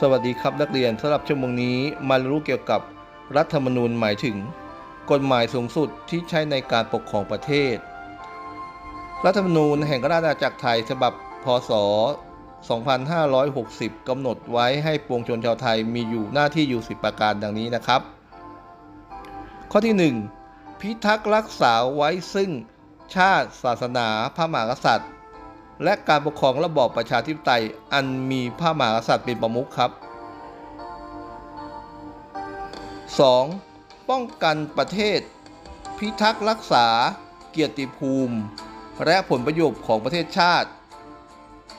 สวัสดีครับนักเรียนสำหรับชั่วโมงนี้มารู้เกี่ยวกับรัฐธรรมนูญหมายถึง กฎหมายสูงสุดที่ใช้ในการปกครองประเทศ รัฐธรรมนูญแห่งราชอาณาจักรไทยฉบับพศ 2560 กำหนดไว้ให้ปวงชนชาวไทยมีอยู่หน้าที่อยู่ 10 ประการดังนี้นะครับ ข้อที่ 1 พิทักษ์รักษาไว้ซึ่งชาติศาสนาพระมหากษัตริย์ และการปกครองระบอบประชาธิปไตยอันมีพระมหากษัตริย์เป็นประมุขครับ 2. ป้องกันประเทศ พิทักษ์รักษา เกียรติภูมิ และผลประโยชน์ของประเทศชาติ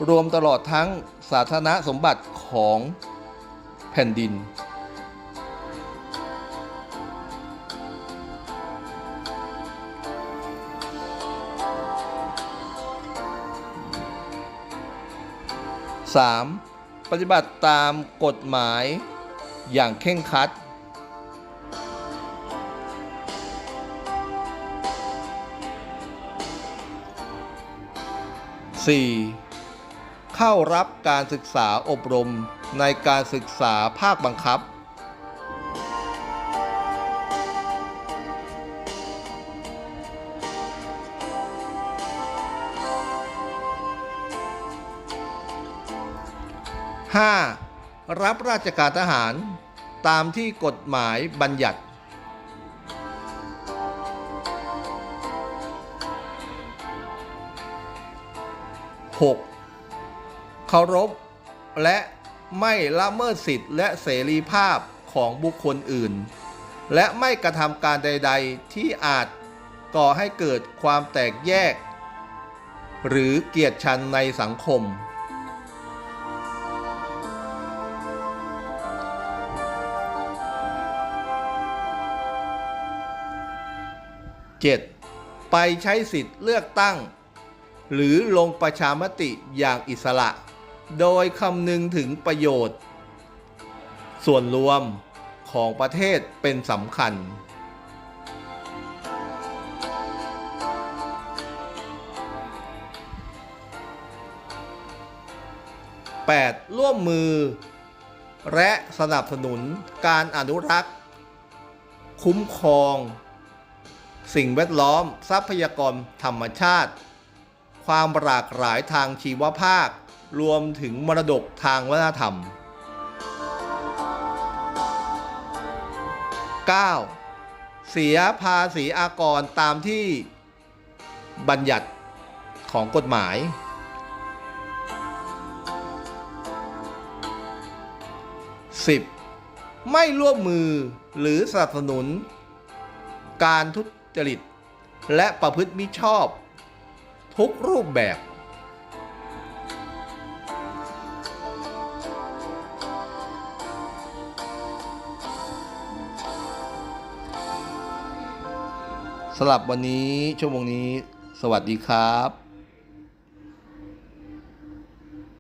รวมตลอดทั้งสาธารณสมบัติของแผ่นดิน 3. ปฏิบัติตามกฎหมายอย่างเคร่งครัด 4. เข้ารับการศึกษาอบรมในการศึกษาภาคบังคับ 5. รับราชการทหารตามที่กฎหมายบัญญัติ 6. เคารพและไม่ละเมิดสิทธิและเสรีภาพของบุคคลอื่น และไม่กระทำการใด ๆ ที่อาจก่อให้เกิดความแตกแยก หรือเกียรติชันในสังคม 7. ไปใช้สิทธิ์เลือกตั้ง หรือลงประชามติอย่างอิสระ โดยคำนึงถึงประโยชน์ ส่วนรวมของประเทศเป็นสำคัญ 8. ร่วมมือ และสนับสนุนการอนุรักษ์ คุ้มครอง สิ่งแวดล้อม ทรัพยากรธรรมชาติ ความหลากหลายทางชีวภาพรวมถึงมรดกทางวัฒนธรรม 9. เสียภาษีอากรตามที่บัญญัติของกฎหมาย 10. ไม่ร่วมมือหรือสนับสนุน การทุ จริต และประพฤติมิชอบ ทุกรูปแบบ สำหรับวันนี้ชั่วโมงนี้ สวัสดีครับ